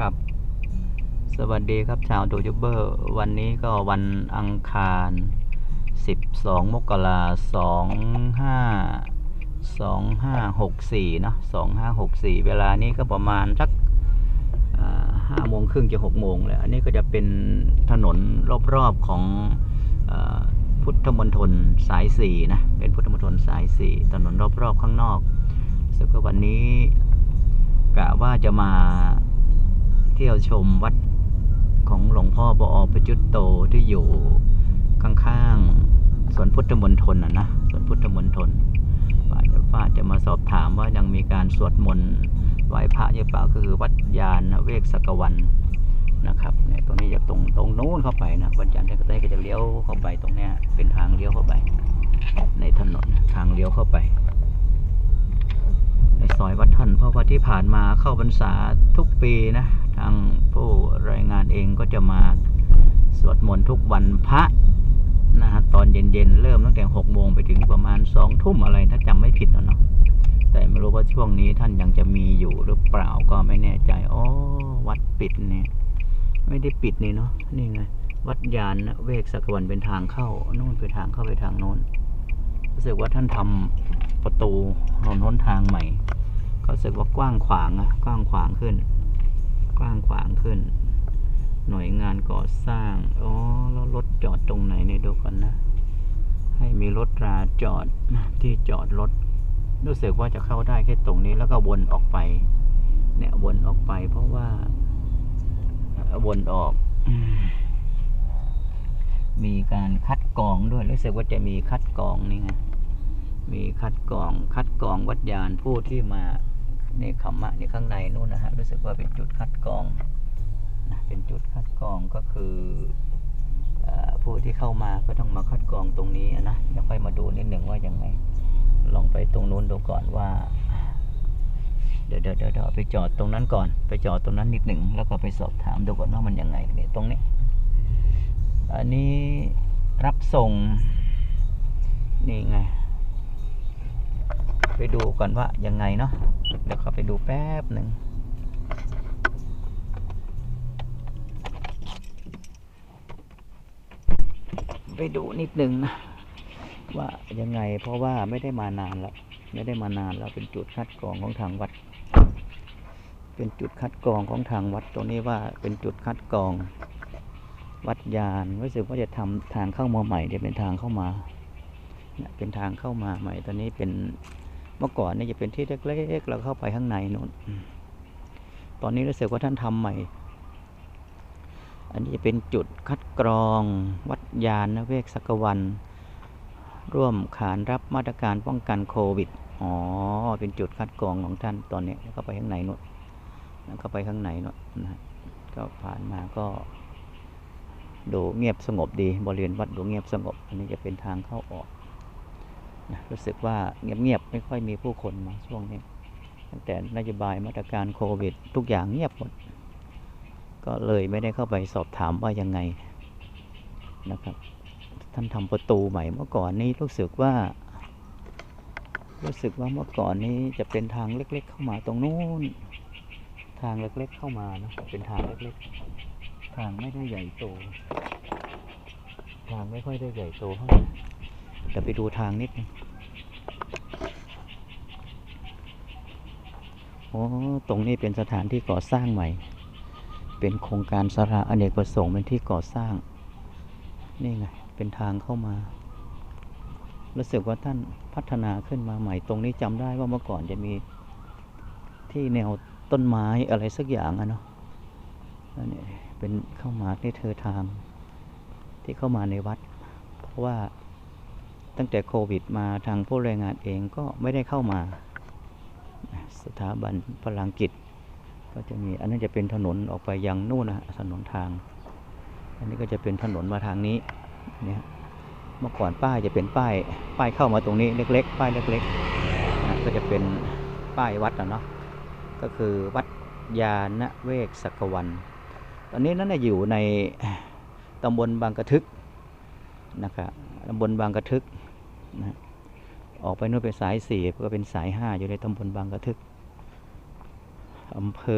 ครับ สวัสดีครับชาวดูยูเบอร์ วันนี้ก็วันอังคาร 12 มกราสองห้าสองห้าหกสี่เนาะสองห้าหกสี่เวลานี้ก็ประมาณสักห้าโมงครึ่งจะหกโมงเลยอันนี้ก็จะเป็นถนนรอบๆของอพุทธมณฑลสายสี่นะเป็นพุทธมณฑลสายสี่ถนนรอบๆข้างนอกซึ่งก็วันนี้กะว่าจะมา ที่ยวชมวัดของหลวงพ่อบอประจุตโตที่อยู่ข้างๆสวนพุทธมณฑลนะนะสวนพุทธมณฑลว่าจะว่าจะมาสอบถามว่ายังมีการสวดมนต์ไหว้พระหรือเปล่าคือวัดยานเวกสกวันนะครับเนี่ยตรงนี้จะตรงตรงนู้นเข้าไปนะวัดยานเวกสกวันก็จะเลี้ยวเข้าไปตรงเนี้ยเป็นทางเลี้ยวเข้าไป ในถนนทางเลี้ยวเข้าไป ซอยวัดท่านเพราะว่าที่ผ่านมาเข้าพรรษาทุกปีนะ ทางผู้รายงานเองก็จะมาสวดมนต์ทุกวันพระนะฮะตอนเย็นๆ เริ่มตั้งแต่หกโมงไปถึงประมาณสองทุ่มอะไรถ้าจำไม่ผิดนะเนาะแต่ไม่รู้ว่าช่วงนี้ท่านยังจะมีอยู่หรือเปล่าก็ไม่แน่ใจอ๋อวัดปิดเนี่ย ไม่ได้ปิดนี่เนาะนี่ไง วัดยานเวกสักวันเป็นทางเข้านู่นเป็นทางเข้าไปทางโน้นรู้สึกว่าท่านทำประตูถนนทางใหม่ ก็รู้สึกว่ากว้างขวางอะกว้างขวางขึ้น กว้างขวางขึ้น หน่วยงานก่อสร้างอ๋อแล้วรถจอดตรงไหนเนี่ยดูก่อนนะ ให้มีรถราจอดที่จอดรถรู้สึกว่าจะเข้าได้แค่ตรงนี้แล้วก็วนออกไป เนี่ยวนออกไป เพราะว่าวนออกมีการคัดกรองด้วยรู้สึกว่าจะมีคัดกรองนี่ไงมีคัดกรองคัดกรองวัดยานผู้ที่มา นี่ขมมะในข้างในนู่นนะฮะรู้สึกว่าเป็นจุดคัดกรองนะเป็นจุดคัดกรองก็คืออผู้ที่เข้ามาก็ต้องมาคัดกรองตรงนี้นะเดี๋ยวค่อยมาดูนิดหนึ่งว่ายังไง ลองไปตรงนู้นดูก่อนว่าเดี๋ยวเดี๋ยวเดี๋ยวเดี๋ยวไปจอดตรงนั้นก่อน ไปจอดตรงนั้นนิดหนึ่งแล้วก็ไปสอบถามดูก่อนว่ามันยังไงนี่ตรงนี้ อันนี้รับส่งนี่ไง ไปดูก่อนว่ายังไงเนาะ เดี๋ยวเขาไปดูแป๊บหนึ่งไปดูนิดนึงนะว่ายังไงเพราะว่าไม่ได้มานานแล้ว ไม่ได้มานานแล้วเป็นจุดคัดกรองของทางวัด เป็นจุดคัดกรองของทางวัดตรงนี้ว่าเป็นจุดคัดกรอง วัดยานรู้สึกว่าจะทำทางเข้ามาใหม่เดี๋ยวเป็นทางเข้ามาเนี่ยเป็นทางเข้ามาใหม่ตอนนี้เป็น เมื่อก่อนนี่จะเป็นที่เล็กๆแล้วเข้าไปข้างในนู่นอืมตอนนี้รู้สึกว่าท่านทำใหม่ อันนี้จะเป็นจุดคัดกรอง วัดยานนะเวกสักวัน ร่วมขานรับมาตรการป้องกันโควิด อ๋อ เป็นจุดคัดกรองของท่านตอนนี้แล้วก็ไปข้างในนู่นแล้วก็ไปข้างในนู่นนะฮะก็ผ่านมาก็ดูเงียบสงบดี บริเวณวัดดูเงียบสงบ อันนี้จะเป็นทางเข้าออก นะรู้สึกว่าเงียบๆไม่ค่อยมีผู้คนมาช่วงนี้ตั้งแต่นโยบายมาตรการโควิด ทุกอย่างเงียบหมด ก็เลยไม่ได้เข้าไปสอบถามว่ายังไงนะครับ ท่านทำประตูใหม่เมื่อก่อนนี้รู้สึกว่า รู้สึกว่าเมื่อก่อนนี้จะเป็นทางเล็ก ๆ เข้ามาตรงนู้นทางเล็ก ๆ เข้ามานะเป็นทางเล็กๆ ทางไม่ได้ใหญ่โต ทางไม่ค่อยได้ใหญ่โตเท่าไหร่ แต่ไปดูทางนิดนึงโอ้ตรงนี้เป็นสถานที่ก่อสร้างใหม่ เป็นโครงการสาระอเนกประสงค์เป็นที่ก่อสร้าง นี่ไง เป็นทางเข้ามา รู้สึกว่าท่านพัฒนาขึ้นมาใหม่ ตรงนี้จำได้ว่าเมื่อก่อนจะมีที่แนวต้นไม้อะไรสักอย่างอะเนาะอันนี้เป็นเข้ามาที่เธอทางที่เข้ามาในวัด เพราะว่า ตั้งแต่โควิดมาทางผู้แรงงานเองก็ไม่ได้เข้ามา สถาบันพลังกิจ ก็จะมีอันนั้นจะเป็นถนนออกไปยังนู่นนะถนนทาง อันนี้ก็จะเป็นถนนมาทางนี้เนี่ยเมื่อก่อนป้ายจะเป็นป้ายป้ายเข้ามาตรงนี้เล็ก ๆ ป้ายเล็กๆนะก็จะเป็นป้ายวัดนะเนาะก็คือวัดยาณเวกสักวัน ตอนนี้นั่นอยู่ในตำบลบางกระทึกนะครับ ตำบลบางกระทึกนะออกไปนู่นเป็นสายสี่ก็เป็นสายห้าอยู่ในตำบลบางกระทึกอำเภอ